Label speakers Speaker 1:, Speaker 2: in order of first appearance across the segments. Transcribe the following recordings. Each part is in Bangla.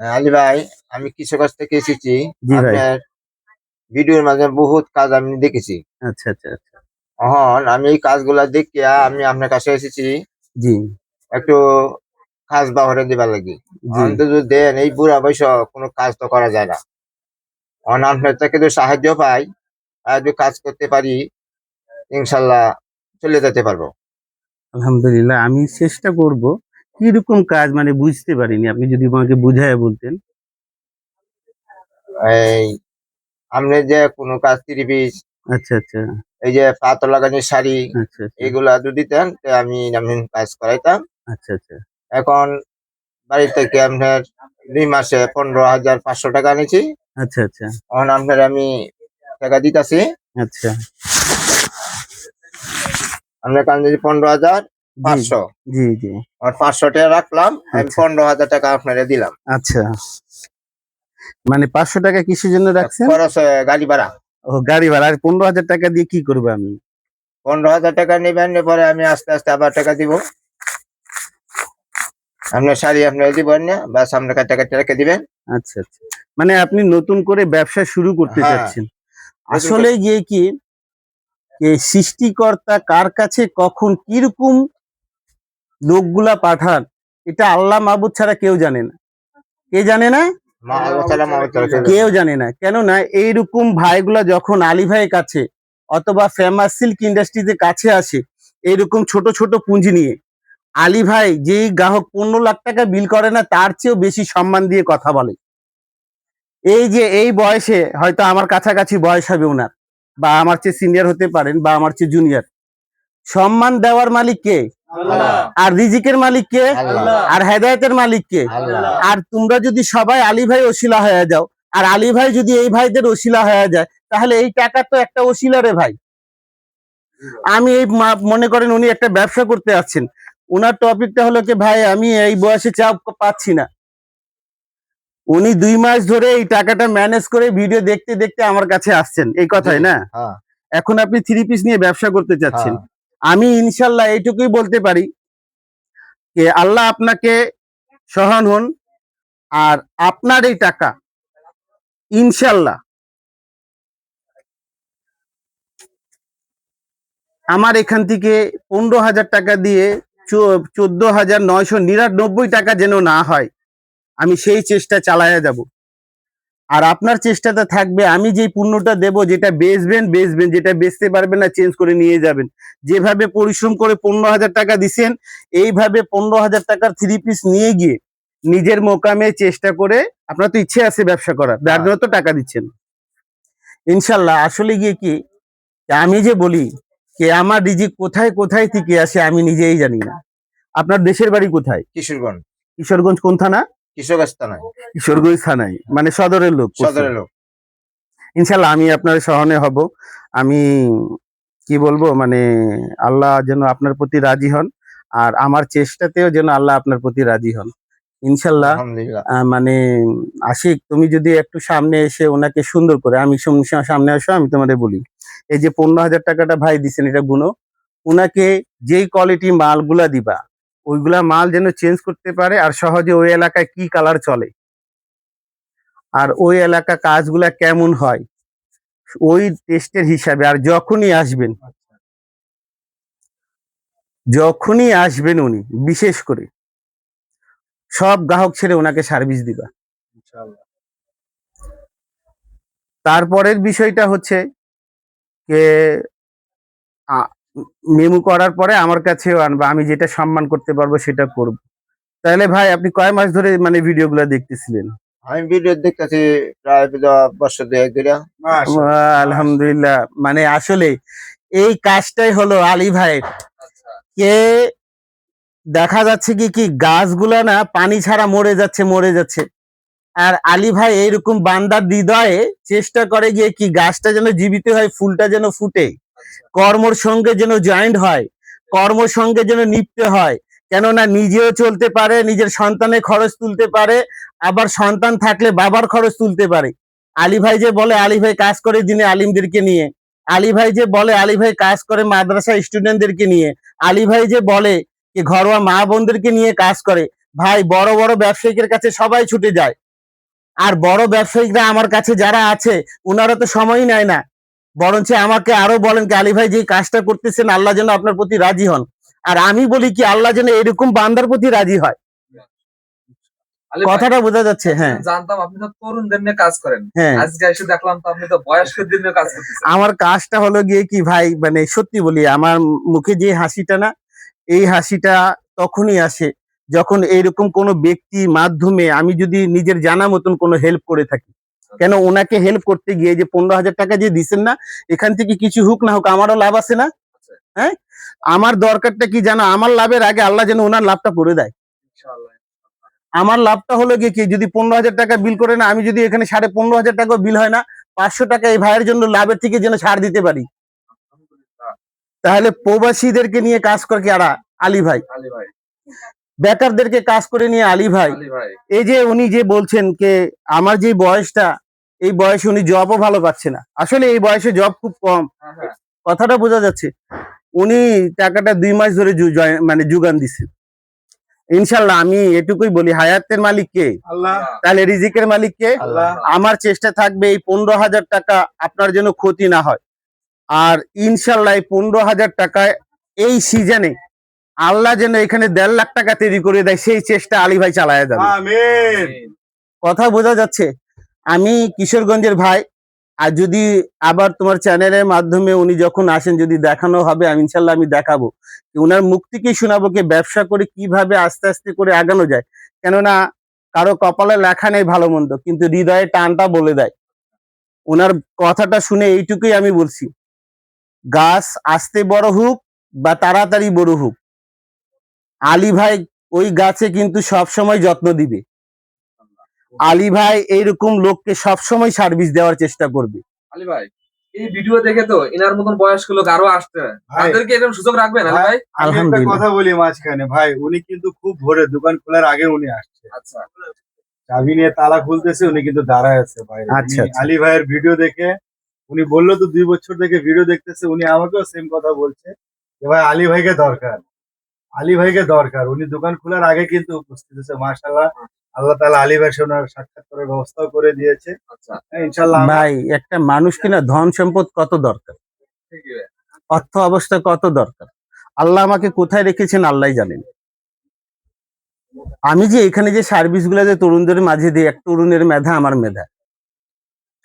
Speaker 1: আলী ভাই আমি কৃষক কাছ থেকে এসেছি। আপনার ভিডিওর মাঝে বহুত কাজ আমি দেখেছি।
Speaker 2: আচ্ছা আচ্ছা আচ্ছা।
Speaker 1: এখন আমি এই কাজগুলা দেখিয়া আমি আপনার কাছে এসেছি।
Speaker 2: জি।
Speaker 1: একটু কাজ বাহরে দিবার লাগি। অন্তত দেন এই বুড়া বয়স কোনো কাজ তো করা যায় না। এখন আপনার থেকে যদি সাহায্য পাই। আর যদি কাজ করতে পারি ইনশাল্লাহ চলে যেতে পারব।
Speaker 2: আলহামদুলিল্লাহ আমি চেষ্টা করব। কীরকম কাজ? মানে বুঝতে পারিনি আপনি যদি আমাকে বুঝায় বলতেন।
Speaker 1: এই আপনি যে কোনো কাজ পিস
Speaker 2: আচ্ছা আচ্ছা।
Speaker 1: এই যে পাতর লাগানোর শাড়ি
Speaker 2: আচ্ছা আচ্ছা।
Speaker 1: এগুলা যদি দেন তে আমি এমন কাজ করাইতাম।
Speaker 2: আচ্ছা আচ্ছা।
Speaker 1: এখন বাড়ি থেকে আপনার দুই মাসে পনেরো হাজার পাঁচশো টাকা এনেছি।
Speaker 2: আচ্ছা আচ্ছা।
Speaker 1: এখন আপনার আমি টাকা দিতেছি।
Speaker 2: আচ্ছা।
Speaker 1: আপনার কাছে যদি পনেরো হাজার পাঁচশো।
Speaker 2: জি জি।
Speaker 1: আর পাঁচশো টাকা রাখলাম আমি
Speaker 2: আচ্ছা।
Speaker 1: পনেরো হাজার টাকা আপনারে দিলাম।
Speaker 2: আচ্ছা। মানে পাঁচশো টাকা কিসের জন্য রাখছেন?
Speaker 1: খরচ গাড়ি ভাড়া।
Speaker 2: ও গাড়ি ভাড়া। আর পনেরো হাজার টাকা দিয়ে কি করব আমি?
Speaker 1: পনেরো হাজার টাকা নেবেন পরে আমি আস্তে আস্তে আবার টাকা দিব। আপনার শাড়ি আপনার দিবেন না বাস আপনার কাছে টাকা রেখে দিবেন।
Speaker 2: আচ্ছা আচ্ছা। মানে আপনি নতুন করে ব্যবসা শুরু করতে
Speaker 1: হ্যাঁ।
Speaker 2: চাচ্ছেন। আসলে গিয়ে কি সৃষ্টিকর্তা কার কাছে কখন কীরকম লোকগুলা পাঠান এটা আল্লাহ মাহবুদ ছাড়া কেউ জানে না। কে জানে না? কেউ জানে না। কেননা এইরকম ভাইগুলা যখন আলী ভাইয়ের কাছে অথবা ফেমাস সিল্ক ইন্ডাস্ট্রিতে কাছে আসে এইরকম ছোট ছোট পুঁজি নিয়ে আলী ভাই যেই গ্রাহক পনেরো লাখ টাকা বিল করে না তার চেয়েও বেশি সম্মান দিয়ে কথা বলে। এই যে এই বয়সে হয়তো আমার কাছাকাছি বয়স হবে ওনার বা আমার চেয়ে সিনিয়র হতে পারেন বা আমার চেয়ে জুনিয়র সম্মান দেওয়ার মালিক কে? আর রিজিকের মালিক কে আর হেদায়তের মালিক কে আর তোমরা যদি সবাই আলী ভাই ওসিলা হয়ে যাও আর আলী ভাই যদি এই ভাইদের ওসিলা হয়ে যায় তাহলে এই টাকা তো একটা ওসিলা রে ভাই। আমি এই মনে করেন উনি একটা ব্যবসা করতে আসছেন ওনার টপিকটা হলো কি ভাই আমি এই বয়সে চাপ পাচ্ছি না। উনি দুই মাস ধরে এই টাকাটা ম্যানেজ করে ভিডিও দেখতে দেখতে আমার কাছে আসছেন। এই কথাই না?
Speaker 1: হ্যাঁ।
Speaker 2: এখন আপনি থ্রি পিস নিয়ে ব্যবসা করতে চাচ্ছেন।
Speaker 1: হ্যাঁ।
Speaker 2: আমি ইনশাল্লাহ এইটুকুই বলতে পারি যে আল্লাহ আপনাকে সহান হন আর আপনার এই টাকা ইনশাল্লাহ আমার এখান থেকে পনেরো হাজার টাকা দিয়ে চোদ্দ হাজার নয়শো নিরানব্বই টাকা যেন না হয়, আমি সেই চেষ্টা চালায়া যাব। আর আপনার চেষ্টাটা থাকবে আমি যেই পণ্যটা দেব যেটা বেচবেন বেচবেন যেটা বেচতে পারবেন না চেঞ্জ করে নিয়ে যাবেন। যেভাবে পরিশ্রম করে পনেরো হাজার টাকা দিছেন এইভাবে পনেরো হাজার টাকার থ্রি পিস নিয়ে গিয়ে নিজের মোকামে চেষ্টা করে আপনার তো ইচ্ছে আছে ব্যবসা করার যার জন্য তো টাকা দিচ্ছেন। ইনশাল্লাহ আসলে গিয়ে কি আমি যে বলি যে আমার রিজিক কোথায় কোথায় থেকে আসে আমি নিজেই জানি না। আপনার দেশের বাড়ি কোথায়?
Speaker 1: কিশোরগঞ্জ।
Speaker 2: কিশোরগঞ্জ কোন থানা?
Speaker 1: কিশোরগঞ্জ থানায়
Speaker 2: কিশোরগঞ্জ থানায়। মানে সদরের লোক
Speaker 1: সদরের লোক।
Speaker 2: ইনশাল্লাহ আমি আপনার সহনে হব। আমি কি বলব মানে আল্লাহ যেন আপনার প্রতি রাজি হন আর আমার চেষ্টাতেও যেন আল্লাহ আপনার প্রতি রাজি হন। ইনশাল্লাহ মানে আশিক তুমি যদি একটু সামনে এসে ওনাকে সুন্দর করে আমি সম- সামনে আসো আমি তোমাদের বলি। এই যে পনেরো হাজার টাকাটা ভাই দিচ্ছেন এটা গুনো ওনাকে যেই কোয়ালিটি মালগুলা দিবা ওইগুলা মাল যেন চেঞ্জ করতে পারে আর সহজে ওই এলাকায় কি কালার চলে? আর ওই এলাকা কাজগুলা কেমন হয়? ওই টেস্টের হিসাবে আর যখনই আসবেন যখনই আসবেন উনি বিশেষ করে সব গ্রাহক ছেড়ে ওনাকে সার্ভিস দিবা। তারপরের বিষয়টা হচ্ছে যে মেমু করার পরে আমার কাছেও আনবা আমি যেটা সম্মান করতে পারব সেটা করব। তাহলে ভাই আপনি কয় মাস ধরে মানে ভিডিও ভিডিওগুলো দেখতেছিলেন?
Speaker 1: আমি ভিডিও দেখতেছি প্রায় বছর দুয়েক ধরে।
Speaker 2: আহ, আলহামদুলিল্লাহ। মানে আসলে এই কাজটাই হলো আলী ভাইয়ের কে দেখা যাচ্ছে কি কি গাছগুলা না পানি ছাড়া মরে যাচ্ছে মরে যাচ্ছে। আর আলী ভাই এইরকম বান্দার হৃদয়ে চেষ্টা করে গিয়ে কি গাছটা যেন জীবিত হয় ফুলটা যেন ফুটে? কর্মর সঙ্গে যেন জয়েন্ট হয়, কর্মর সঙ্গে যেন নিপতে হয়, কেননা নিজেও চলতে পারে, নিজের সন্তানের খরচ তুলতে পারে, আবার সন্তান থাকলে বাবার খরচ তুলতে পারে। আলী ভাই যে বলে, আলী ভাই কাজ করে দিনে আলিমদেরকে নিয়ে। আলী ভাই যে বলে, আলী ভাই কাজ করে মাদ্রাসা স্টুডেন্টদেরকে নিয়ে। আলী ভাই যে বলে যে, ঘরোয়া মা বোনদেরকে নিয়ে কাজ করে। ভাই, বড় বড় ব্যবসায়িকের কাছে সবাই ছুটে যায়। আর বড় ব্যবসায়িকরা আমার কাছে যারা আছে ওনারা তো সময়ই নেয় না। বরঞ্চ আমাকে আরও বলেন কি আলী ভাই যে কাজটা করতেছেন আল্লাহ যেন আপনার প্রতি রাজি হন। আর আমি বলি কি আল্লাহ যেন এরকম বান্দার প্রতি রাজি হয়। কথাটা বোঝা যাচ্ছে হ্যাঁ।
Speaker 3: জানতাম আপনি তো তরুণদের নিয়ে কাজ করেন।
Speaker 2: হ্যাঁ।
Speaker 3: আজকে এসে দেখলাম তো আপনি তো বয়স্কদের নিয়ে কাজ করতেছেন।
Speaker 2: আমার কাজটা হলো গিয়ে কি ভাই মানে সত্যি বলি আমার মুখে যে হাসিটা না এই হাসিটা তখনই আসে যখন এইরকম কোনো ব্যক্তি মাধ্যমে আমি যদি নিজের জানা মতন কোনো হেল্প করে থাকি। কেন ওনাকে হেল্প করতে গিয়ে যে পনেরো হাজার টাকা যে দিছেন না এখান থেকে কিছু হোক না হোক আমারও লাভ আছে না? হ্যাঁ? আমার দরকারটা কি জানো? আমার লাভের আগে আল্লাহ যেন ওনার লাভটা করে দেয়। আমার লাভটা হলো গিয়ে কি যদি পনেরো হাজার টাকা বিল করে না আমি যদি এখানে সাড়ে পনেরো হাজার টাকা বিল হয় না পাঁচশো টাকা এই ভাইয়ের জন্য লাভের থেকে যেন ছাড় দিতে পারি। তাহলে প্রবাসীদেরকে নিয়ে কাজ করে কি আরা আলী ভাই?
Speaker 3: আলী ভাই।
Speaker 2: বেকারদেরকে কাজ করে নিয়ে আলী ভাই। এই যে উনি যে বলছেন কে আমার যে বয়সটা এই বয়সে উনি জবও ভালো পাচ্ছে না। আসলে এই বয়সে জব খুব কম।
Speaker 3: হ্যাঁ হ্যাঁ।
Speaker 2: কথাটা বোঝা যাচ্ছে। উনি টাকাটা দুই মাস ধরে মানে যোগান দিচ্ছেন। ইনশাল্লাহ আমি এটুকুই বলি হায়াতের মালিক কে? তাহলে রিজিকের মালিক কে? আমার চেষ্টা থাকবে এই পনেরো হাজার টাকা আপনার জন্য ক্ষতি না হয়। আর ইনশাল্লাহ এই পনেরো হাজার টাকায় এই সিজনে আল্লাহ যেন এখানে দেড় লাখ টাকা তৈরি করে দেয় সেই চেষ্টা আলী ভাই চালায় যাবে।
Speaker 4: আমিন।
Speaker 2: কথা বোঝা যাচ্ছে। আমি কিশোরগঞ্জের ভাই আর যদি আবার তোমার চ্যানেলের মাধ্যমে উনি যখন আসেন যদি দেখানো হবে আমি ইনশাল্লাহ আমি দেখাবো। ওনার মুখ থেকেই শোনাবো কি ব্যবসা করে কীভাবে আস্তে আস্তে করে আগানো যায়। কেননা কারও কপালে লেখা নেই ভালো মন্দ কিন্তু হৃদয়ে টানটা বলে দেয়। ওনার কথাটা শুনে এইটুকুই আমি বলছি। গাছ আস্তে বড় হোক বা তাড়াতাড়ি বড় হোক আলী ভাই ওই গাছে কিন্তু সব সময় যত্ন দিবে। আলী ভাই এইরকম লোককে সবসময় সার্ভিস দেওয়ার চেষ্টা করবে।
Speaker 3: আলী ভাই এই ভিডিও দেখে তো এনার মতন বয়স্ক লোক আরও আসতে হয়
Speaker 4: ভাই
Speaker 3: তাদেরকে এরকম সুযোগ রাখবেন আলী ভাই
Speaker 2: আলহামদুলিল্লাহ।
Speaker 4: কথা বলি মাঝখানে ভাই উনি কিন্তু খুব ভোরে দোকান খোলার আগে উনি আসছে।
Speaker 3: আচ্ছা।
Speaker 4: চাবি নিয়ে তালা খুলতেছে উনি কিন্তু দাঁড়ায় আছে ভাই।
Speaker 2: আচ্ছা, আচ্ছা।
Speaker 4: আলী ভাইয়ের ভিডিও দেখে উনি বলল তো দুই বছর থেকে ভিডিও দেখতেছে উনি আমাকেও সেম কথা বলছে যে ভাই আলী ভাইকে দরকার। আলী ভাইকে দরকার। উনি দোকান খোলার আগে কিন্তু উপস্থিত আছে মাশাল্লাহ আল্লাহ তালা আলী ভাই ওনার সাক্ষাৎ করার ব্যবস্থাও করে দিয়েছে।
Speaker 3: আচ্ছা।
Speaker 4: হ্যাঁ, ইনশাল্লাহ আমরা-
Speaker 2: ভাই একটা মানুষ কিনা ধন সম্পদ কত দরকার? অর্থ অবস্থা কত দরকার? আল্লাহ আমাকে কোথায় রেখেছেন আল্লাহ জানেন। আমি যে এখানে যে সার্ভিসগুলো যে তরুণদের মাঝে দিই এক তরুণের মেধা আমার মেধা।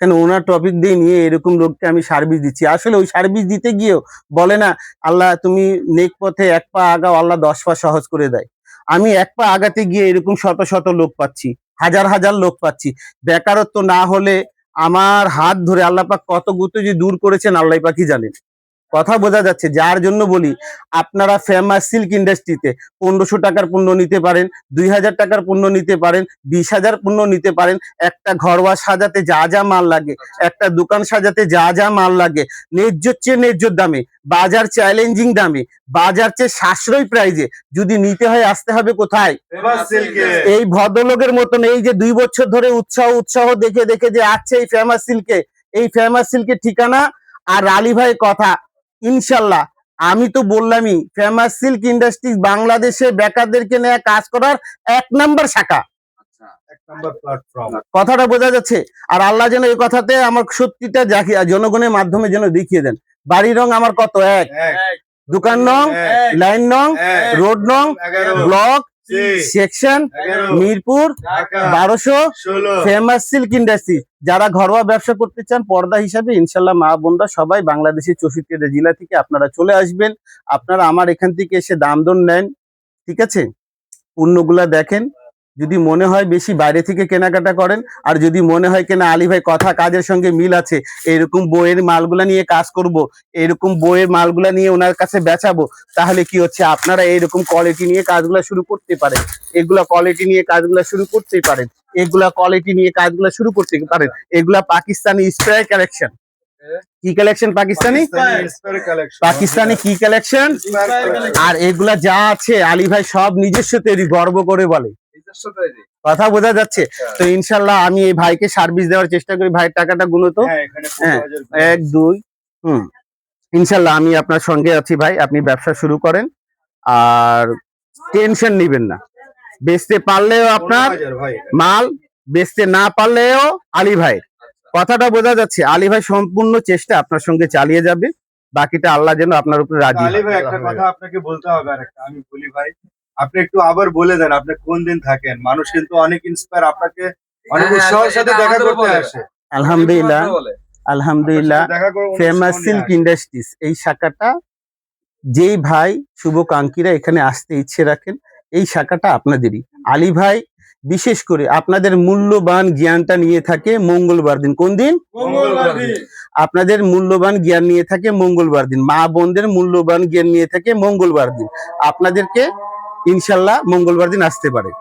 Speaker 2: কেন ওনার টপিক দিয়ে নিয়ে এরকম লোককে আমি সার্ভিস দিচ্ছি? আসলে ওই সার্ভিস দিতে গিয়েও বলে না, আল্লাহ, তুমি নেক পথে এক পা আগাও, আল্লাহ দশ পা সহজ করে দেয়। আমি এক পা আগাতে গিয়ে এরকম শত শত লোক পাচ্ছি, হাজার হাজার লোক পাচ্ছি। বেকারত্ব না হলে আমার হাত ধরে আল্লাপাক কত গুতো যে দূর করেছেন, আল্লাহ পাখি জানেন? কথা বোঝা যাচ্ছে যার জন্য বলি আপনারা ফেমাস সিল্ক ইন্ডাস্ট্রিতে পনেরোশো টাকার পণ্য নিতে পারেন দুই হাজার টাকার পণ্য নিতে পারেন বিশ হাজার পণ্য নিতে পারেন একটা ঘরোয়া সাজাতে যা যা মাল লাগে একটা দোকান সাজাতে যা যা মাল লাগে ন্যায্য চেয়ে ন্যায্য দামে বাজার চ্যালেঞ্জিং দামে বাজার চেয়ে সাশ্রয় প্রাইজে যদি নিতে হয় আসতে হবে কোথায়? এই ভদ্রলোকের মতন এই যে দুই বছর ধরে উৎসাহ উৎসাহ দেখে দেখে যে আছে এই ফেমাস সিল্কে এই ফেমাস সিল্কের ঠিকানা আর আলী ভাই কথা ইনশাল্লাহ। আমি তো বললামই ফেমাস সিল্ক ইন্ডাস্ট্রিজ বাংলাদেশে বেকারদেরকে নিয়ে কাজ করার এক নাম্বার শাখা।
Speaker 3: আচ্ছা
Speaker 2: কথাটা বোঝা যাচ্ছে? আর আল্লাহ যেন এই কথাতে আমার সত্যিটা জনগণের মাধ্যমে যেন দেখিয়ে দেন। বাড়ির রং আমার কত? এক। দোকান নং লাইন নং রোড নং ব্লক সেকশন মিরপুর বারোশো ফেমাস সিল্ক ইন্ডাস্ট্রি যারা ঘরোয়া ব্যবসা করতে চান পর্দা হিসাবে ইনশাল্লাহ মা বোনরা সবাই বাংলাদেশের চৌষট্টিটা জেলা থেকে আপনারা চলে আসবেন। আপনারা আমার এখান থেকে এসে দাম দর নেন ঠিক আছে? পণ্যগুলা দেখেন। যদি মনে হয় বেশি বাইরে থেকে কেনাকাটা করেন আর যদি মনে হয় কেনা আলী ভাই কথা কাজের সঙ্গে মিল আছে এরকম বইয়ের মালগুলা নিয়ে কাজ করব এরকম বইয়ের মালগুলা নিয়ে ওনার কাছে বেচাবো তাহলে কি হচ্ছে আপনারা এইরকম কোয়ালিটি নিয়ে কাজগুলা শুরু করতে পারেন। এগুলা কোয়ালিটি নিয়ে কাজগুলা শুরু করতেই পারেন। এগুলা কোয়ালিটি নিয়ে কাজগুলা শুরু করতে পারেন। এগুলা পাকিস্তানি স্প্রে কালেকশন কি কালেকশন পাকিস্তানি? পাকিস্তানি কি কালেকশন আর এগুলা যা আছে আলী ভাই সব নিজস্ব তৈরি গর্ব করে বলে। কথা বোঝা যাচ্ছে। তো ইনশাল্লাহ আমি এই ভাইকে সার্ভিস দেওয়ার চেষ্টা করি। ভাইয়ের টাকাটা গুলো তো
Speaker 4: হ্যাঁ
Speaker 2: হ্যাঁ,
Speaker 4: 15,000
Speaker 2: এক দুই হুম। ইনশাল্লাহ আমি আপনার সঙ্গে আছি ভাই। আপনি ব্যবসা শুরু করেন। আর টেনশন নিবেন না। বেচতে পারলেও আপনার মাল বেচতে না পারলেও আলী ভাই। কথাটা বোঝা যাচ্ছে। আলী ভাই সম্পূর্ণ চেষ্টা আপনার সঙ্গে চালিয়ে যাবে। বাকিটা আল্লাহ যেন আপনার উপরে রাজি
Speaker 4: আলী ভাই একটা কথা আপনাকে বলতে হবে আর একটা আমি বলি ভাই আপনি একটু আবার বলে দেন আপনি কোন দিন থাকেন? মানুষ কিন্তু অনেক ইন্সপায়ার আপনাকে অনেক
Speaker 3: হ্যাঁ,
Speaker 4: উৎসাহের সাথে দেখা করতে আসে।
Speaker 2: আলহামদুলিল্লাহ আলহামদুলিল্লাহ ফেমাস সিল্ক ইন্ডাস্ট্রিজ এই শাখাটা যেই ভাই শুভকাঙ্ক্ষীরা এখানে আসতে ইচ্ছে রাখেন এই শাখাটা আপনাদেরই। আলী ভাই বিশেষ করে আপনাদের মূল্যবান জ্ঞানটা নিয়ে থাকে মঙ্গলবার দিন। কোন দিন?
Speaker 4: মঙ্গলবার দিন।
Speaker 2: আপনাদের মূল্যবান জ্ঞান নিয়ে থাকে মঙ্গলবার দিন। মা বোনদের মূল্যবান জ্ঞান নিয়ে থাকে মঙ্গলবার দিন। আপনাদেরকে ইনশাল্লাহ মঙ্গলবার দিন আসতে পারে।